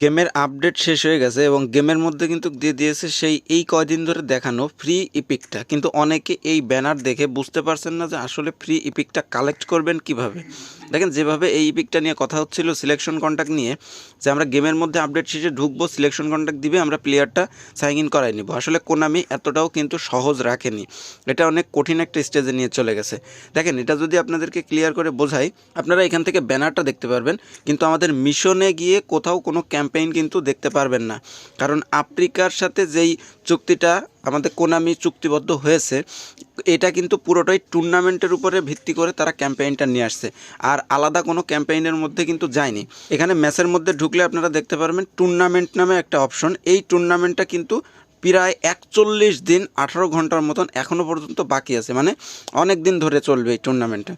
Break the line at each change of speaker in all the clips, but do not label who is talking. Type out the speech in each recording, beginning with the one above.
গেমের আপডেট শেষ হয়ে গেছে এবং গেমের মধ্যে কিন্তু দিয়ে দিয়েছে সেই এই কয়দিন ধরে দেখানো ফ্রি ইপিকটা। কিন্তু অনেকে এই ব্যানার দেখে বুঝতে পারছেন না যে আসলে ফ্রি ইপিকটা কালেক্ট করবেন কীভাবে। দেখেন, যেভাবে এই ইপিকটা নিয়ে কথা হচ্ছিল সিলেকশন কন্ট্যাক্ট নিয়ে, যে আমরা গেমের মধ্যে আপডেট শেষে ঢুকবো সিলেকশন কন্ট্যাক্ট দিবে, আমরা প্লেয়ারটা সাইন ইন করাই নিব। আসলে কোনামি এতটাও কিন্তু সহজ রাখেনি। এটা অনেক কঠিন একটা স্টেজে নিয়ে চলে গেছে। দেখেন, এটা যদি আপনাদেরকে ক্লিয়ার করে বোঝাই, আপনারা এখান থেকে ব্যানারটা দেখতে পারবেন, কিন্তু আমাদের মিশনে গিয়ে কোথাও কোনো ক্যাম্পেইন কিন্তু দেখতে পারবেন না। কারণ আফ্রিকার সাথে যেই চুক্তিটা আমাদের কোনামি চুক্তিবদ্ধ হয়েছে। এটা কিন্তু পুরোটাই টুর্নামেন্টের উপরে ভিত্তি করে তারা ক্যাম্পেইনটা নিয়ে আসছে। আর আলাদা কোনো ক্যাম্পেইনের মধ্যে কিন্তু যায়নি। এখানে ম্যাচের মধ্যে ঢুকলে আপনারা দেখতে পারবেন টুর্নামেন্ট নামে একটা অপশন। এই টুর্নামেন্টটা কিন্তু প্রায় একচল্লিশ দিন আঠারো ঘণ্টার মতন এখনও পর্যন্ত বাকি আছে। মানে অনেক দিন ধরে চলবে এই টুর্নামেন্টটা।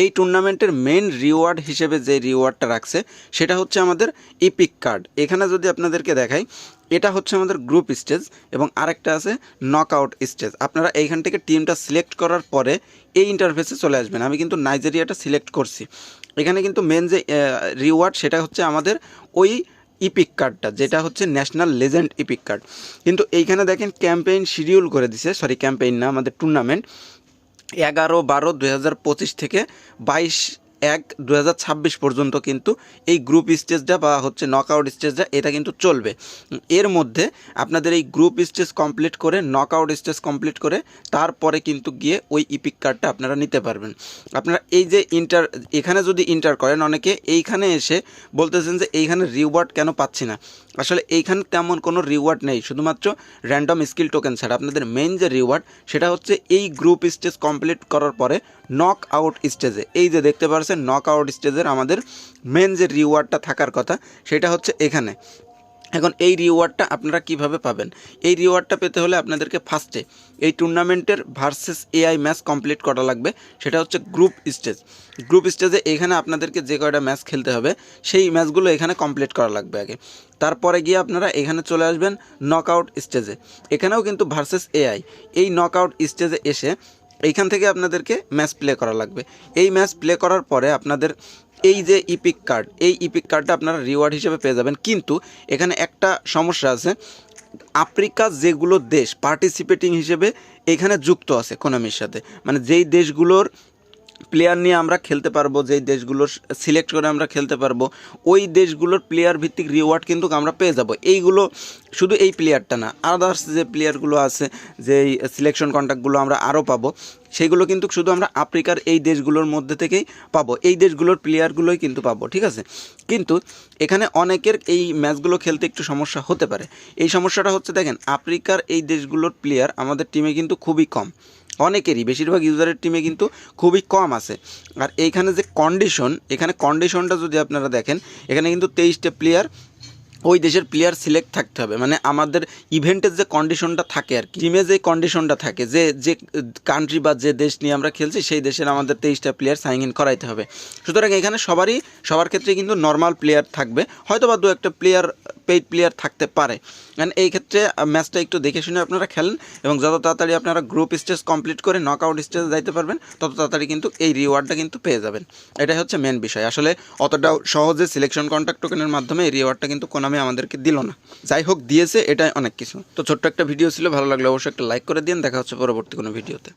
এই টুর্নামেন্টের মেন রিওয়ার্ড হিসেবে যে রিওয়ার্ডটা রাখছে, সেটা হচ্ছে আমাদের ইপিক কার্ড। এখানে যদি আপনাদেরকে দেখাই এটা হচ্ছে আমাদের গ্রুপ স্টেজ এবং আরেকটা আছে নকআউট স্টেজ আপনারা এইখান থেকে টিমটা সিলেক্ট করার পরে এই ইন্টারফেসে চলে আসবেন। আমি কিন্তু নাইজেরিয়াটা সিলেক্ট করছি। এখানে কিন্তু মেন যে রিওয়ার্ড সেটা হচ্ছে আমাদের ওই ইপিক কার্ডটা যেটা হচ্ছে ন্যাশনাল লেজেন্ড ইপিক কার্ড কিন্তু এইখানে দেখেন ক্যাম্পেইন শিডিউল করে দিছে। সরি ক্যাম্পেইন না, আমাদের টুর্নামেন্ট এগারো বারো দুই থেকে বাইশ এক দু পর্যন্ত কিন্তু এই গ্রুপ স্টেজটা বা হচ্ছে নকআউট স্টেজটা এটা কিন্তু চলবে। এর মধ্যে আপনাদের এই গ্রুপ স্টেজ কমপ্লিট করে নকআউট স্টেজ কমপ্লিট করে তারপরে কিন্তু গিয়ে ওই ইপিক কার্ডটা আপনারা নিতে পারবেন। আপনারা এই যে ইন্টার এখানে যদি ইন্টার করেন অনেকে, এইখানে এসে বলতেছেন যে এইখানে রিওয়ার্ড কেন পাচ্ছি না। আসলে এইখানে তেমন কোনো রিওয়ার্ড নেই, শুধুমাত্র র্যান্ডম স্কিল টোকেন ছাড়া। আপনাদের মেইন যে রিওয়ার্ড সেটা হচ্ছে এই গ্রুপ স্টেজ কমপ্লিট করার পরে নক আউট স্টেজে এই যে দেখতে পাচ্ছেন নক আউট স্টেজের আমাদের মেন যে রিওয়ার্ডটা থাকার কথা, সেটা হচ্ছে এখানে। এখন এই রিওয়ার্ডটা আপনারা কীভাবে পাবেন? এই রিওয়ার্ডটা পেতে হলে আপনাদেরকে ফার্স্টে এই টুর্নামেন্টের ভার্সেস এআই ম্যাচ কমপ্লিট করা লাগবে। সেটা হচ্ছে গ্রুপ স্টেজ গ্রুপ স্টেজে এখানে আপনাদেরকে যে কয়টা ম্যাচ খেলতে হবে, সেই ম্যাচগুলো এখানে কমপ্লিট করা লাগবে আগে। তারপরে গিয়ে আপনারা এখানে চলে আসবেন নকআউট স্টেজে এখানেও কিন্তু ভার্সেস এআই এই নকআউট স্টেজে এসে এইখান থেকে আপনাদেরকে ম্যাচ প্লে করা লাগবে। এই ম্যাচ প্লে করার পরে আপনাদের এই যে ইপিক কার্ড এই ইপিক কার্ডটা আপনারা রিওয়ার্ড হিসেবে পেয়ে যাবেন। কিন্তু এখানে একটা সমস্যা আছে। আফ্রিকা যেগুলো দেশ পার্টিসিপেটিং হিসেবে এখানে যুক্ত আছে কোনামির সাথে। মানে যেই দেশগুলোর প্লেয়ার নিয়ে আমরা খেলতে পারব, যেই দেশগুলোর সিলেক্ট করে আমরা খেলতে পারব, ওই দেশগুলোর প্লেয়ার ভিত্তিক রিওয়ার্ড কিন্তু আমরা পেয়ে যাব। এইগুলো শুধু এই প্লেয়ারটা না আদার্স যে প্লেয়ারগুলো আছে, যেই সিলেকশন কন্ট্যাক্টগুলো আমরা আরও পাবো, সেগুলো কিন্তু শুধু আমরা আফ্রিকার এই দেশগুলোর মধ্যে থেকেই পাবো, এই দেশগুলোর প্লেয়ারগুলোই কিন্তু পাবো, ঠিক আছে? কিন্তু এখানে অনেকের এই ম্যাচগুলো খেলতে একটু সমস্যা হতে পারে। এই সমস্যাটা হচ্ছে, দেখেন, আফ্রিকার এই দেশগুলোর প্লেয়ার আমাদের টিমে কিন্তু খুবই কম। অনেকেরই, বেশিরভাগ ইউজারের টিমে কিন্তু খুবই কম আছে। আর এইখানে যে কন্ডিশন এখানে কন্ডিশনটা যদি আপনারা দেখেন, এখানে কিন্তু তেইশটা প্লেয়ার ওই দেশের প্লেয়ার সিলেক্ট থাকতে হবে। মানে আমাদের ইভেন্টের যে কন্ডিশনটা থাকে আর কি টিমে যে কন্ডিশনটা থাকে, যে যে কান্ট্রি বা যে দেশ নিয়ে আমরা খেলছি, সেই দেশের আমাদের তেইশটা প্লেয়ার সাইন ইন করাইতে হবে। সুতরাং এখানে সবারই, সবার ক্ষেত্রে কিন্তু নর্মাল প্লেয়ার থাকবে। হয়তো বা দু একটা প্লেয়ার পেইড প্লেয়ার থাকতে পারে। কারণ এই ক্ষেত্রে ম্যাচটা একটু দেখে শুনে আপনারা খেলেন এবং যত তাড়াতাড়ি আপনারা গ্রুপ স্টেজ কমপ্লিট করে নক আউট স্টেজে যাইতে পারবেন, তত তাড়াতাড়ি কিন্তু এই রিওয়ার্ডটা কিন্তু পেয়ে যাবেন। এটাই হচ্ছে মেন বিষয়। আসলে অতটাও সহজে সিলেকশন কন্ট্যাক্ট টোকেনের মাধ্যমে এই রিওয়ার্ডটা কিন্তু কোনামি আমাদেরকে দিল না। যাই হোক, দিয়েছে, এটাই অনেক কিছু। তো ছোট্ট একটা ভিডিও ছিল, ভালো লাগলে অবশ্যই একটা লাইক করে দিন। দেখা হচ্ছে পরবর্তী কোনো ভিডিওতে